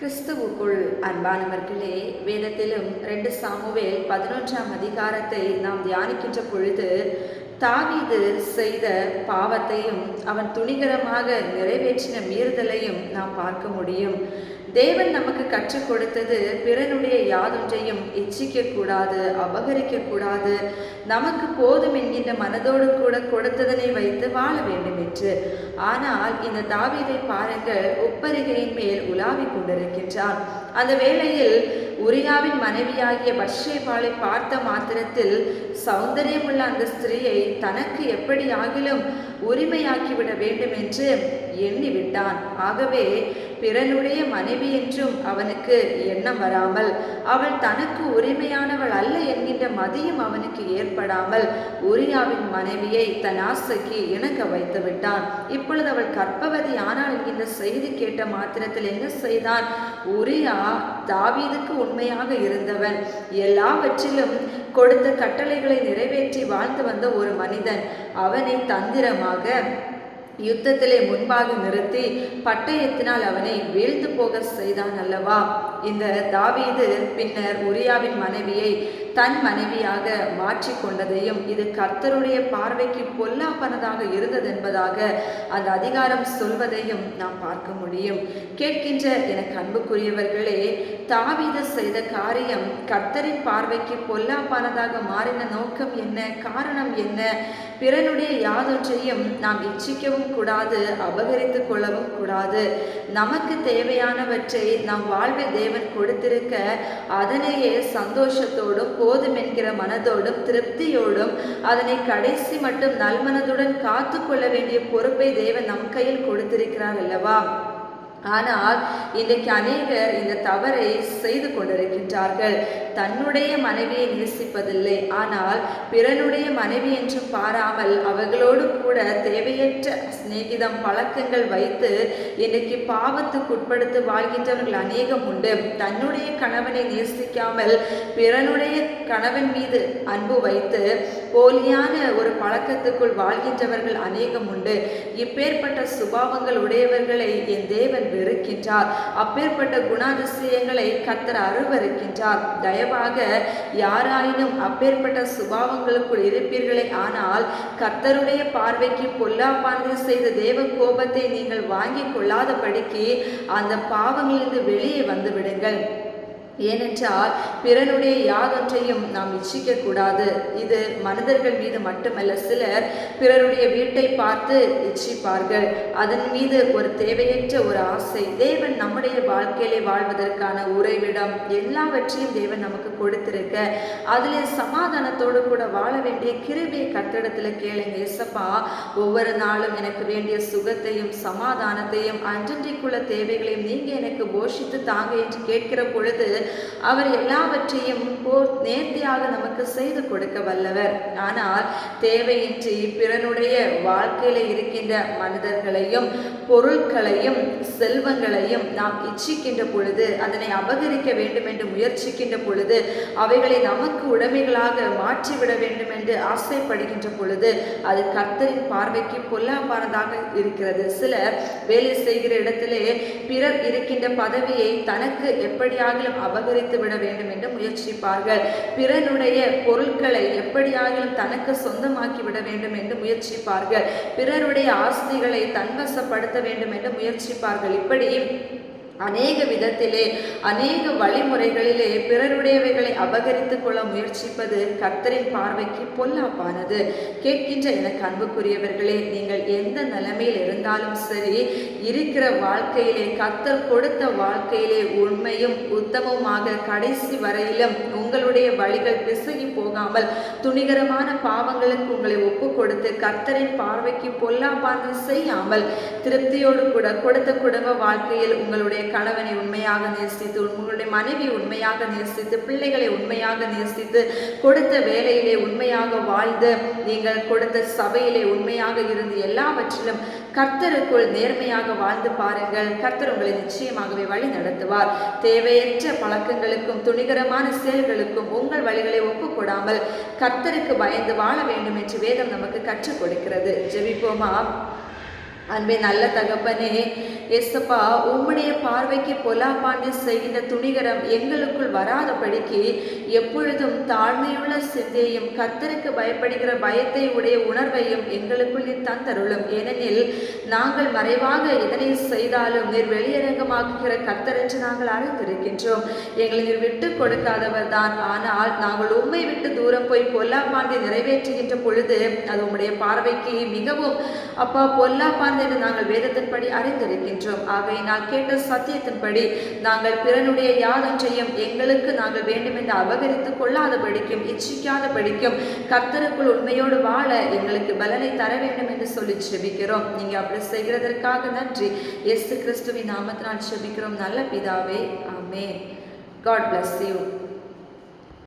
கிறிஸ்துவுக்குள் அன்பானவர்களே வேதத்திலும் ரெண்டு சாமுவேல் பதினொன்றாம் அதிகாரத்தை நாம் தியானிக்கின்ற பொழுது தாவீது செய்த பாவத்தையும் அவன் துணிகரமாக நிறைவேற்றின மீறுதலையும் நாம் பார்க்க முடியும். தேவன் நமக்கு கற்றுக் கொடுத்தது பிறனுடைய யாதொன்றையும் இச்சிக்க கூடாது அபகரிக்க கூடாது நமக்கு போதும் என்கின்ற மனதோடு கூட கொடுத்ததனை வைத்து வாழ வேண்டும் என்று ஆனால் இந்த தாவீதை பாருங்கள் உப்பரிகையின் மேல் உலாவிக் கொண்டிருக்கின்றான். அந்த வேளையில் உரியாவின் மனைவியாகிய பட்சேபாளை பார்த்த மாத்திரத்தில் சௌந்தரியமுள்ள அந்த ஸ்திரீயை தனக்கு எப்படியாகிலும் உரிமையாக்கிவிட வேண்டும் என்று எண்ணிவிட்டான். ஆகவே பிறனுடைய மனைவி என்றும் அவனுக்கு எண்ணம் வராமல் அவள் தனக்கு உரிமையானவள் அல்ல என்கின்ற மதியம் அவனுக்கு ஏற்படாமல் உரியாவின் மனைவியை தன் ஆசைக்கு இணங்க வைத்து விட்டான். இப்பொழுது அவள் கற்பவதி ஆனால் என்கின்ற செய்தி கேட்ட மாத்திரத்தில் என்ன செய்தான்? உரியா தாவீதுக்கு உண்மையாக இருந்தவன். எல்லாவற்றிலும் கொடுத்த கட்டளைகளை நிறைவேற்றி வாழ்ந்து வந்த ஒரு மனிதன். அவனை தந்திரமாக யுத்தத்திலே முன்பாக நிறுத்தி பட்டயத்தினால் அவனை வீழ்த்து போக செய்தான் அல்லவா? இந்த தாவீது பின்னர் உரியாவின் மனைவியை தன் மனைவியாக மாற்றி கொண்டதையும் இது கர்த்தருடைய பார்வைக்கு பொல்லாப்பனதாக இருந்தது என்பதாக அந்த அதிகாரம் சொல்வதையும் நாம் பார்க்க முடியும். கேட்கின்ற எனக்கு அன்புக்குரியவர்களே தாவீது செய்த காரியம் கர்த்தரின் பார்வைக்கு பொல்லாப்பானதாக மாறின நோக்கம் என்ன காரணம் என்ன? பிறனுடைய யாதொன்றையும் நாம் இச்சிக்கவும் கூடாது அபகரித்து கொள்ளவும் கூடாது. நமக்கு தேவையானவற்றை நம் வாழ்வில் தேவன் கொடுத்திருக்க அதனையே சந்தோஷத்தோடும் போதும் என்கிற மனதோடும் திருப்தியோடும் அதனை கடைசி மட்டும் நல்மனதுடன் காத்து கொள்ள வேண்டிய பொறுப்பை தேவன் நம் கையில் கொடுத்திருக்கிறார் அல்லவா? ஆனால் இன்றைக்கு அநேகர் இந்த தவறை செய்து கொண்டிருக்கின்றார்கள். தன்னுடைய மனைவியை நேசிப்பதில்லை. ஆனால் பிறனுடைய மனைவி என்று பாராமல் அவர்களோடு கூட தேவையற்ற சிநேகிதம் பழக்கங்கள் வைத்து இன்றைக்கு பாவத்துக்கு உட்படுத்தி வாழ்கின்றவர்கள் அநேகம் உண்டு. தன்னுடைய கணவனை நேசிக்காமல் பிறனுடைய கணவன் மீது அன்பு வைத்து போலியான ஒரு பழக்கத்துக்குள் வாழ்கின்றவர்கள் அநேகம் உண்டு. இப்பேற்பட்ட சுபாவங்கள் உடையவர்களை என் தேவன் வெறுக்கின்றார். அப்பேற்பட்ட குணாதிசயங்களை கர்த்தர் அருவருக்கின்றார். தயவாக யாராயினும் அப்பேற்பட்ட சுபாவங்களுக்குள் இருப்பீர்களே ஆனால் கர்த்தருடைய பார்வைக்கு பொல்லாப்பானது செய்த தேவ கோபத்தை நீங்கள் வாங்கிக் கொள்ளாதபடிக்கு அந்த பாவங்களிலிருந்து வெளியே வந்துவிடுங்கள். ஏனென்றால் பிறனுடைய யாதொன்றையும் நாம் இச்சிக்க கூடாது இது மனிதர்கள் மீது மட்டுமல்ல சிலர் பிறருடைய வீட்டை பார்த்து இச்சிப்பார்கள். அதன் மீது ஒரு தேவையற்ற ஒரு ஆசை. தேவன் நம்முடைய வாழ்க்கையிலே வாழ்வதற்கான உறைவிடம் எல்லாவற்றையும் தேவன் நமக்கு கொடுத்திருக்க. அதிலே சமாதானத்தோடு கூட வாழ வேண்டிய கிருபியை கட்டிடத்தில் கேளுங்க. இசப்பா ஒவ்வொரு நாளும் எனக்கு வேண்டிய சுகத்தையும் சமாதானத்தையும் அன்றன்றைக்குள்ள தேவைகளையும் நீங்கள் எனக்கு போஷித்து தாங்க என்று கேட்கிற பொழுது அவர் எல்லாவற்றையும் போர் நேர்த்தியாக நமக்கு செய்து கொடுக்க வல்லவர். ஆனால் தேவையின்றி பிறனுடைய வாழ்க்கையில இருக்கின்ற மனிதர்களையும் பொருட்களையும் செல்வங்களையும் நாம் இச்சிக்கின்ற பொழுது அதனை அபகரிக்க வேண்டும் என்று முயற்சிக்கின்ற பொழுது அவைகளை நமக்கு உடைமைகளாக மாற்றிவிட வேண்டும் என்று ஆசைப்படுகின்ற பொழுது அது கர்த்தரின் பார்வைக்கு பொல்லாப்பானதாக இருக்கிறது. சிலர் வேலை செய்கிற இடத்திலே பிறர் இருக்கின்ற பதவியை தனக்கு எப்படியாகிலும் அபகரித்து விட வேண்டும் என்று முயற்சிப்பார்கள். பிறனுடைய பொருட்களை எப்படியாகிலும் தனக்கு சொந்தமாக்கி விட வேண்டும் என்று முயற்சிப்பார்கள். பிறருடைய ஆஸ்திகளை தன்வசப்படுத்த வேண்டும் என்று முயற்சிப்பார்கள். இப்படி அநேக விதத்திலே அநேக வழிமுறைகளிலே பிறருடையவைகளை அபகரித்து கொள்ள முயற்சிப்பது கர்த்தரின் பார்வைக்கு பொல்லாப்பானது. கேட்கின்ற எனக்கு அன்புக்குரியவர்களே நீங்கள் எந்த நிலைமையில் இருந்தாலும் சரி இருக்கிற வாழ்க்கையிலே கர்த்தர் கொடுத்த வாழ்க்கையிலே உண்மையும் உத்தமமாக கடைசி வரையிலும் உங்களுடைய வழிகள் பிசகி போகாமல் துணிகரமான பாவங்களுக்கு உங்களை ஒப்பு கொடுத்து கர்த்தரின் பார்வைக்கு பொல்லாப்பானது செய்யாமல் திருப்தியோடு கூட கொடுத்த குடும்ப வாழ்க்கையில் உங்களுடைய கணவனை உண்மையாக நேசித்து உங்களுடைய மனைவி உண்மையாக நேசித்து பிள்ளைகளை உண்மையாக நேசித்து கொடுத்த வேலையிலே உண்மையாக வாழ்ந்து நீங்கள் கொடுத்த சபையிலே உண்மையாக இருந்து எல்லாவற்றிலும் கர்த்தருக்குள் நேர்மையாக வாழ்ந்து பாருங்கள். கர்த்தர் உங்களை நிச்சயமாகவே வழி நடத்துவார். தேவையற்ற பழக்கங்களுக்கும் துணிகரமான செயல்களுக்கும் உங்கள் வழிகளை ஒப்புக்கொடாமல் கர்த்தருக்கு பயந்து வாழ வேண்டும் என்று வேதம் நமக்கு கற்றுக் கொடுக்கிறது. ஜெபிப்போமா? அன்பே நல்ல தகப்பனே எஸ்தப்பா உம்முடைய பார்வைக்கு பொலாப்பாண்டு செய்கின்ற துணிகரம் எங்களுக்குள் வராதபடிக்கு எப்பொழுதும் தாழ்மையுள்ள சிந்தையும் கத்தருக்கு பயப்படுகிற பயத்தை உடைய உணர்வையும் எங்களுக்குள் நீர் தந்தருளும். ஏனெனில் நாங்கள் மறைவாக எதனை செய்தாலும் நீர் வெளியரங்கமாக்குகிற கர்த்தர் என்று நாங்கள் அறிந்திருக்கின்றோம். எங்களை நீர் விட்டு கொடுக்காதவர் தான் ஆனால் நாங்கள் உண்மை விட்டு தூரம் போய் பொல்லாப்பாண்டை நிறைவேற்றுகின்ற பொழுது அது உம்முடைய பார்வைக்கு மிகவும் அப்பா பொல்லாப்பாந்து என்று நாங்கள் வேதத்தின்படி அறிந்திருக்கின்றோம். ஆகையினால் கேட்ட சத்தியத்தின்படி நாங்கள் பிறனுடைய யாதொன்றையும் எங்களுக்கு நாங்கள் வேண்டும் என்று அபகரித்துக் கொள்ளாதபடிக்கும் இச்சிக்காதபடிக்கும் கர்த்தருக்குள் உண்மையோடு வாழ எங்களுக்கு பலனை தர வேண்டும் என்று சொல்லி செபிக்கிறோம். நீங்க அப்படி செய்கிறதற்காக நன்றி. இயேசு கிறிஸ்துவின் நாமத்தினால் செபிக்கிறோம். நல்ல பிதாவே ஆமே காட் பிளஸ் யூ